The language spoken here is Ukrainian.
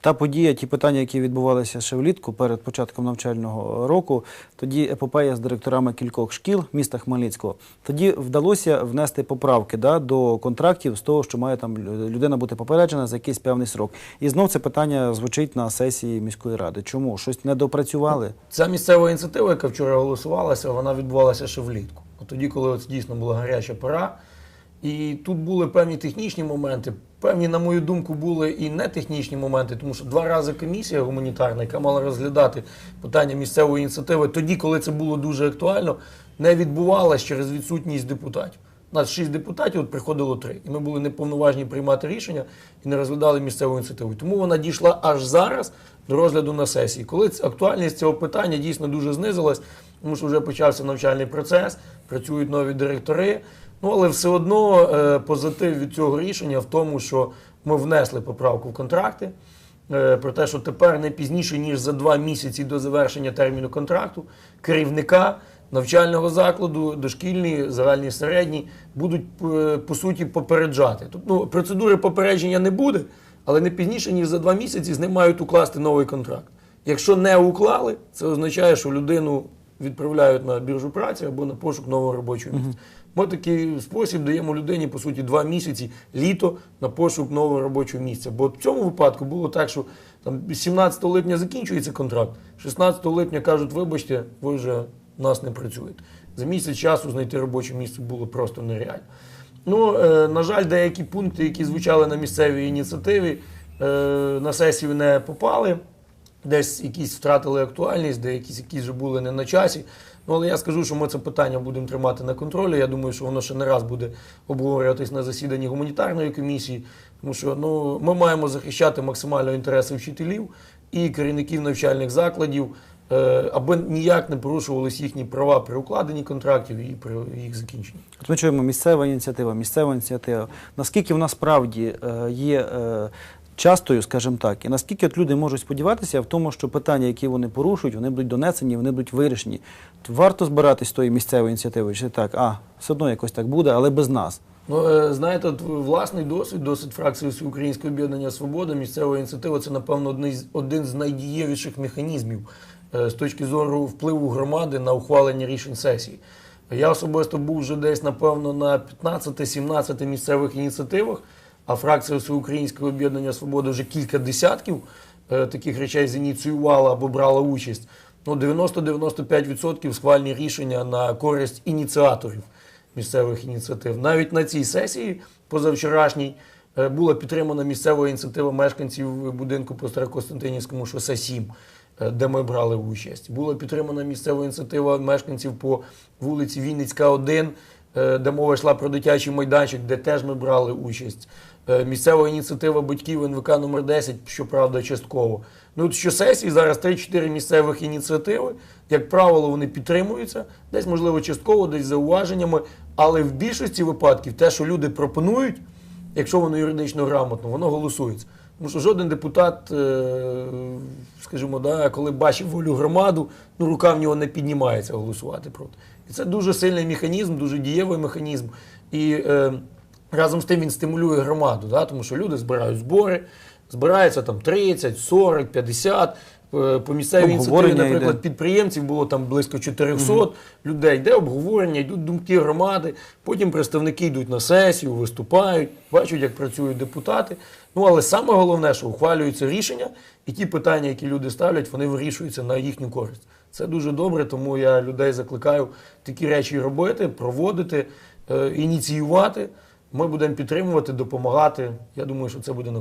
та подія, ті питання, які відбувалися ще влітку перед початком навчального року, тоді епопея з директорами кількох шкіл міста Хмельницького. Тоді вдалося внести поправки да, до контрактів з того, що має там людина бути попереджена за якийсь певний срок. І знов це питання звучить на сесії міської ради. Чому? Щось не допрацювали? Ця місцева ініціатива, яка вчора голосувалася, вона відбувалася ще влітку. Тоді, коли от дійсно була гаряча пора. І тут були певні технічні моменти. Певні, на мою думку, були і не технічні моменти, тому що два рази комісія гуманітарна, яка мала розглядати питання місцевої ініціативи, тоді, коли це було дуже актуально, не відбувалась через відсутність депутатів. У нас шість депутатів, от приходило три. І ми були неповноважні приймати рішення і не розглядали місцеву ініціативу. Тому вона дійшла аж зараз до розгляду на сесії. Коли актуальність цього питання дійсно дуже знизилась, тому що вже почався навчальний процес, працюють нові директори. Ну, але все одно е, позитив від цього рішення в тому, що ми внесли поправку в контракти. е, Про те, що тепер не пізніше, ніж за два місяці до завершення терміну контракту, керівника навчального закладу, дошкільні, загальні середні, будуть е, по суті попереджати. Тобто ну, процедури попередження не буде, але не пізніше, ніж за два місяці з ним мають укласти новий контракт. Якщо не уклали, це означає, що людину відправляють на біржу праці або на пошук нового робочого місця. Ми такий спосіб даємо людині, по суті, два місяці літо на пошук нового робочого місця. Бо в цьому випадку було так, що там 17 липня закінчується контракт, 16 липня кажуть, вибачте, ви вже в нас не працюєте. За місяць часу знайти робоче місце було просто нереально. Ну, е, на жаль, деякі пункти, які звучали на місцевій ініціативі, е, на сесію не попали. Десь якісь втратили актуальність, де якісь, якісь вже були не на часі. Ну, але я скажу, що ми це питання будемо тримати на контролі. Я думаю, що воно ще не раз буде обговорюватись на засіданні гуманітарної комісії, тому що ну, ми маємо захищати максимально інтереси вчителів і керівників навчальних закладів, е, аби ніяк не порушувалися їхні права при укладенні контрактів і при їх закінченні. От ми чуємо місцева ініціатива, місцева ініціатива. Наскільки вона справді е, є е, частою, скажімо так, і наскільки от люди можуть сподіватися в тому, що питання, які вони порушують, вони будуть донесені, вони будуть вирішені. Варто збиратись з тої місцевої ініціативи, чи так, а все одно якось так буде, але без нас. Ну, е, знаєте, власний досвід, досвід фракції Всеукраїнського об'єднання Свобода, місцева ініціатива це, напевно, один з, найдієвіших механізмів е, з точки зору впливу громади на ухвалення рішень сесії. Я особисто був вже десь, напевно, на 15-17 місцевих ініціативах, а фракція Всеукраїнського об'єднання Свобода вже кілька десятків е, таких речей зініціювала або брала участь. Ну, 90-95% схвальні рішення на користь ініціаторів місцевих ініціатив. Навіть на цій сесії позавчорашній е, була підтримана місцева ініціатива мешканців будинку по Старокостянтинівському шосе 7, е, де ми брали участь. Була підтримана місцева ініціатива мешканців по вулиці Вінницька, 1, е, де мова йшла про дитячий майданчик, де теж ми брали участь. Е, Місцева ініціатива батьків НВК номер 10, щоправда, частково. Ну, що сесії зараз 3-4 місцевих ініціативи, як правило, вони підтримуються, десь, можливо, частково, десь зауваженнями, але в більшості випадків те, що люди пропонують, якщо воно юридично грамотно, воно голосується. Тому що жоден депутат, е, скажімо, да, коли бачив волю громаду, ну рука в нього не піднімається голосувати проти. І це дуже сильний механізм, дуже дієвий механізм. І е, разом з тим він стимулює громаду, да, тому що люди збирають збори, збирається там 30, 40, 50. Е, По місцевій ініціативі, наприклад, йде. підприємців було там близько 400 людей. Йде обговорення, йдуть думки громади. Потім представники йдуть на сесію, виступають, бачать, як працюють депутати. Ну але саме головне, що ухвалюються рішення, і ті питання, які люди ставлять, вони вирішуються на їхню користь. Це дуже добре, тому я людей закликаю такі речі робити, проводити, е, ініціювати. Ми будемо підтримувати, допомагати. Я думаю, що це буде на